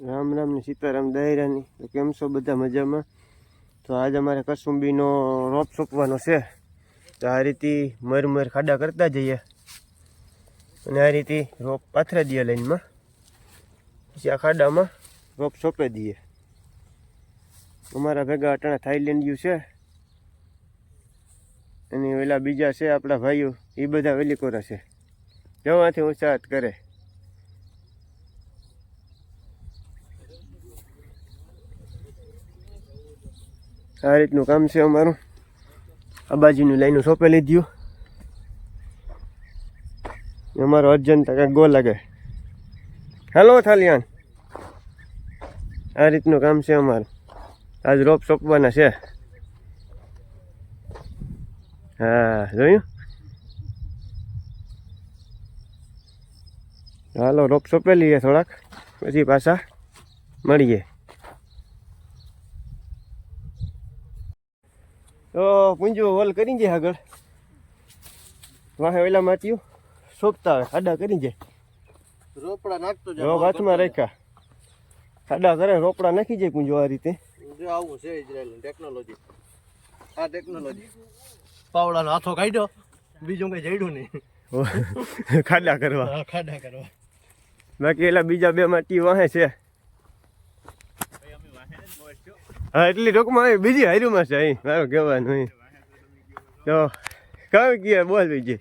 રામ રામ ને સીતારામ દાયરાની. તો કેમ છો બધા મજામાં? તો આજ અમારે કસુંબીનો રોપ સોંપવાનો છે. તો આ રીતે મર મર ખાડા કરતા જઈએ. અને આ રીતે રોપ પાથરા દઈએ લાઈનમાં. પછી આ ખાડામાં રોપ સોંપી દઈએ. અમારા ભેગા અટાણા થાઈલેન્ડિયું છે. અને પેલા બીજા છે આપણા ભાઈઓ. એ બધા વેલીકોરા છે. જવાથી ઉત્સાહત કરે. આ રીતનું કામ છે અમારું. આ લાઈનો લીધું. દઉં અમારો અર્જન તો કાંઈક ગો લાગે. હાલો થાલિયાન. આ રીતનું કામ છે અમારું. આજ રોપ સોંપવાના છે. હા, જોયું? હાલો, રોપ સોંપેલી છે થોડાક. પછી પાછા મળીએ. તો પૂંજો હોલ કરી જાય આગળ. વાહે ઓલા માટ્યું સોપતા આવે ખાડા કરી જાય રોપડા નાખતો રોપ હાથમાં રાખ્યા. ખાડા કરે રોપડા નાખી જાય પૂંજો આ રીતે. જો આવું છે ઇઝરાયલ ટેકનોલોજી આ ટેકનોલોજી પાવડાનો હાથો કાઢ્યો બીજું કઈ જડ્યું નહીં. ખાડા કરવા. ખાડા કરવા. બાકી એલા બીજા બે માટી વાહે છે. હા એટલી ટૂંકમાં બીજી હાર્યુંમાં છે અહીં મારું કહેવાનું અહીં. તો કામ કીએ બોલ બીજી?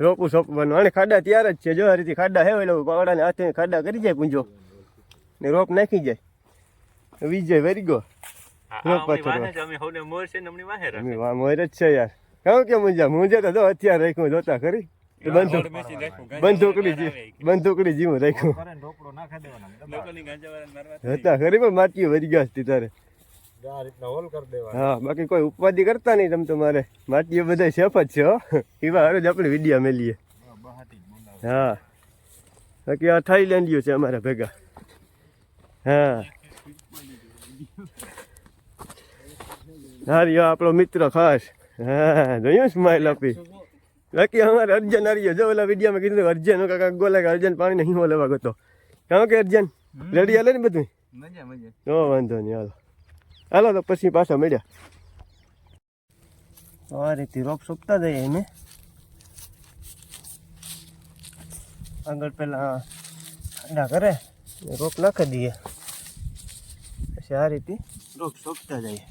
રોપું સોંપવાનું. અને ખાડા તૈયાર જ છે જો હરીથી ખાડા હે એટલે પાવડાને હાથે ખાડા કરી જાય પૂંજો ને રોપ નાખી જાય. વિજય વેરી ગયો રોપ પાછળ મોર જ છે યાર. કહું કે મુંજા? મુંજા તો જો હથિયાર રાખ્યું જોતા ખરી. બંદૂકડી જીવું રાખ્યું. હતા ખરી પણ માટીઓ વરી ગયા હતી તારે. આ રીતના હોલ કરી દેવા હા બાકી કોઈ ઉપાધિ કરતા નહીં તમે તમારે. માટીઓ બધા સેફ જ છે હો. એવા હારે જ આપણે વિડીયા મેલીએ. હા બાકી આ થાઈલેન્ડિયો છે અમારા ભેગા. હા. હા આપણો મિત્ર ખાસ. હા જોયું સ્માઇલ આપી? બાકી અમારે અર્જન હરિયો જો ઓલા વિડીયોમાં કીધું અર્જન કાકા ગોલા કે અર્જન પાણી નહીં લેવા ગયો કારણ કે અર્જન? રેડી હાલે ને બધું મજા મજા. તો વાંધો નહીં હાલો. હાલો તો પછી પાછા મળ્યા. આ રીતે રોપ સોંપતા જઈએ એને આગળ પેલા ઠંડા કરે રોપ નાખી દઈએ. પછી આ રીતે રોપ સોંપતા જઈએ.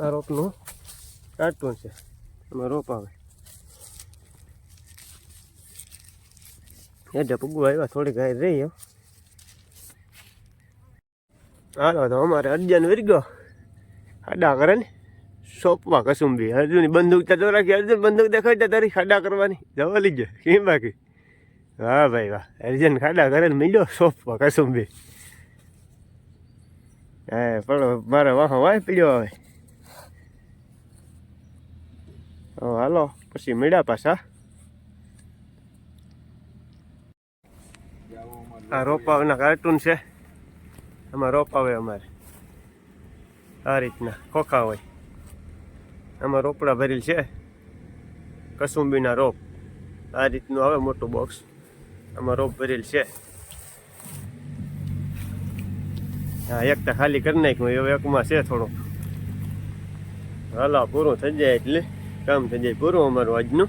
આ રોપનું કાર્ટૂન છે. એમાં રોપ આવે. એટલે પૂગવા આવ્યા થોડી ગાય રહી હો હાલો, તો અમારે અર્જન વિરગો ખાડા કરે ને, સોંપવા કસુંબી. અર્જુનની બંદૂક તો રાખી અર્જુન બંદૂક દેખાડતા તારી ખાડા કરવાની. જવા લઈ ગયો. કેમ બાકી? વાહ ભાઈ વાહ. અર્જુન ખાડા કરે ને મીડો, સોંપવા કસુંબી. હા, પણ મારે વાહ વાય પીડ્યો હવે હો, હાલો, પછી મળ્યા પાછા. આ રોપાવના કાર્ટૂન છે. એમાં રોપાવે અમારે. આ રીતના, ખોખા હોય. આમાં રોપડા ભરેલ છે. કસુંબીના રોપ. આ રીતનું આવે મોટું બોક્સ આમાં રોપ ભરેલ છે. હા એકતા ખાલી કરી નાખ્યું, હવે એકમાં છે થોડુંક. હાલો, પૂરું થઈ જાય એટલે. કામ થઈ જાય. પૂરું અમારું આજનું.